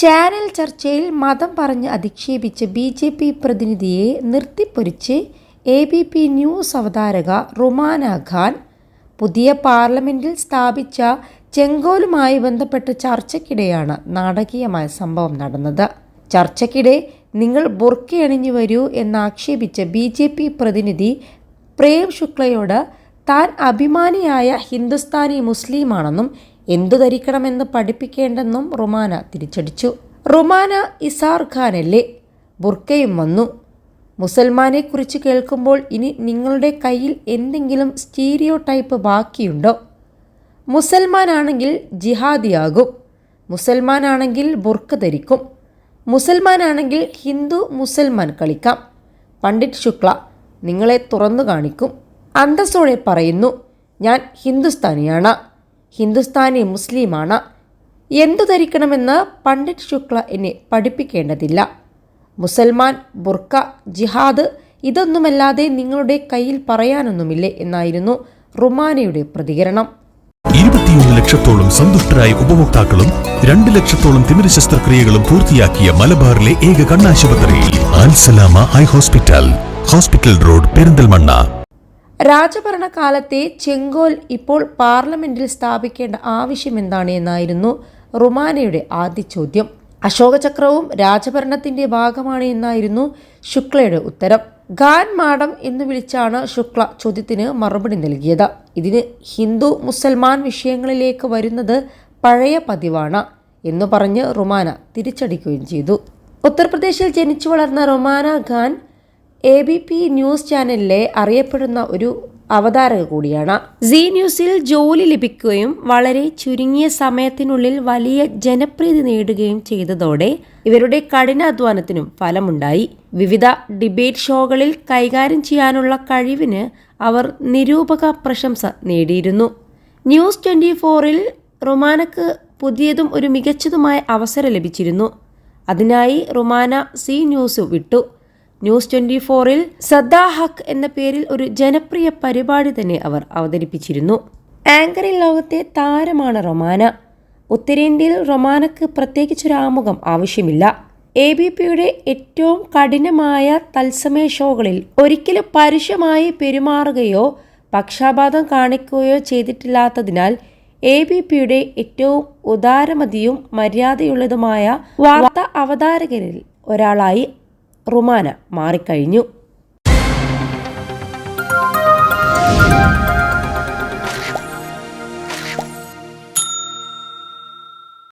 Channel ചർച്ചയിൽ മതം പറഞ്ഞ് അധിക്ഷേപിച്ച ബി ജെ പി പ്രതിനിധിയെ നിർത്തിപ്പൊരിച്ച് എ ബി പി ന്യൂസ് അവതാരക റുമാന ഖാൻ പുതിയ പാർലമെന്റിൽ സ്ഥാപിച്ച ചെങ്കോലുമായി ബന്ധപ്പെട്ട ചർച്ചയ്ക്കിടെയാണ് നാടകീയമായ സംഭവം നടന്നത്. ചർച്ചയ്ക്കിടെ നിങ്ങൾ ബുർക്കയണിഞ്ഞു വരൂ എന്നാക്ഷേപിച്ച ബി ജെ പി പ്രതിനിധി പ്രേം ശുക്ലയോട് താൻ അഭിമാനിയായ ഹിന്ദുസ്ഥാനി മുസ്ലിമാണെന്നും എന്തു ധരിക്കണമെന്ന് പഠിപ്പിക്കേണ്ടെന്നും റുമാന തിരിച്ചടിച്ചു. റുമാന ഇസാർ ഖാനല്ലേ? ബുർക്കയും വന്നു. മുസൽമാനെക്കുറിച്ച് കേൾക്കുമ്പോൾ ഇനി നിങ്ങളുടെ കയ്യിൽ എന്തെങ്കിലും സ്റ്റീരിയോ ടൈപ്പ് ബാക്കിയുണ്ടോ? മുസൽമാനാണെങ്കിൽ ജിഹാദിയാകും. മുസൽമാനാണെങ്കിൽ ബുർക്ക ധരിക്കും. മുസൽമാനാണെങ്കിൽ ഹിന്ദു മുസൽമാൻ കളിക്കാം. പണ്ഡിറ്റ് ശുക്ല നിങ്ങളെ തുറന്നു കാണിക്കും. അന്തസ്സോടെ പറയുന്നു ഞാൻ ഹിന്ദുസ്ഥാനിയാണ്. ഹിന്ദുസ്ഥാനി മുസ്ലിമാണ്. എന്തു ധരിക്കണമെന്ന് പണ്ഡിറ്റ് ശുക്ല എന്നെ പഠിപ്പിക്കേണ്ടതില്ല. മുസൽമാൻ ബുർക്ക ജിഹാദ് ഇതൊന്നുമല്ലാതെ നിങ്ങളുടെ കയ്യിൽ പറയാനൊന്നുമില്ലേ എന്നായിരുന്നു റുമാനയുടെ പ്രതികരണം. ഇരുപത്തിയൊന്ന് ലക്ഷത്തോളം സന്തുഷ്ടരായ ഉപഭോക്താക്കളും രണ്ട് ലക്ഷത്തോളം തിമിര ശസ്ത്രക്രിയകളും പൂർത്തിയാക്കിയ മലബാറിലെ ഏക കണ്ണാശുപത്രി eye hospital. Hospital road Perinthalmanna. രാജഭരണകാലത്തെ ചെങ്കോൽ ഇപ്പോൾ പാർലമെന്റിൽ സ്ഥാപിക്കേണ്ട ആവശ്യം എന്താണ് എന്നായിരുന്നു റുമാനയുടെ ആദ്യ ചോദ്യം. അശോകചക്രവും രാജഭരണത്തിന്റെ ഭാഗമാണ് എന്നായിരുന്നു ശുക്ലയുടെ ഉത്തരം. ഖാൻ മാഡം എന്ന് വിളിച്ചാണ് ശുക്ല ചോദ്യത്തിന് മറുപടി നൽകിയത്. ഇതിന് ഹിന്ദു മുസൽമാൻ വിഷയങ്ങളിലേക്ക് വരുന്നത് പഴയ പതിവാണ് എന്ന് പറഞ്ഞ് റുമാന തിരിച്ചടിക്കുകയും ചെയ്തു. ഉത്തർപ്രദേശിൽ ജനിച്ചു വളർന്ന Rumana Khan A B P news ചാനലിലെ അറിയപ്പെടുന്ന ഒരു അവതാരക കൂടിയാണ്. സി ന്യൂസിൽ ജോലി ലഭിക്കുകയും വളരെ ചുരുങ്ങിയ സമയത്തിനുള്ളിൽ വലിയ ജനപ്രീതി നേടുകയും ചെയ്തതോടെ ഇവരുടെ കഠിനാധ്വാനത്തിനും ഫലമുണ്ടായി. വിവിധ ഡിബേറ്റ് ഷോകളിൽ കൈകാര്യം ചെയ്യാനുള്ള കഴിവിന് അവർ നിരൂപക പ്രശംസ നേടിയിരുന്നു. ന്യൂസ് ട്വന്റി ഫോറിൽ റുമാനക്ക് പുതിയതും ഒരു മികച്ചതുമായ അവസരം ലഭിച്ചിരുന്നു. അതിനായി റൊമാന സി ന്യൂസ് വിട്ടു. ന്യൂസ് ട്വന്റി ഫോറിൽ സദ്ദാ ഹക്ക് എന്ന പേരിൽ ഒരു ജനപ്രിയ പരിപാടി തന്നെ അവർ അവതരിപ്പിച്ചിരുന്നു. ആങ്കറിൽ ലോകത്തെ താരമാണ് റൊമാന. ഉത്തരേന്ത്യയിൽ റൊമാനക്ക് പ്രത്യേകിച്ചൊരു ആമുഖം ആവശ്യമില്ല. എ ബി പിയുടെ ഏറ്റവും കഠിനമായ തത്സമയ ഷോകളിൽ ഒരിക്കലും പരുഷമായി പെരുമാറുകയോ പക്ഷാപാതം കാണിക്കുകയോ ചെയ്തിട്ടില്ലാത്തതിനാൽ എ ബി പിയുടെ ഏറ്റവും ഉദാരമതിയും മര്യാദയുള്ളതുമായ വാർത്താ അവതാരകരിൽ ഒരാളായി റുമാന മാറിക്കഴിഞ്ഞു.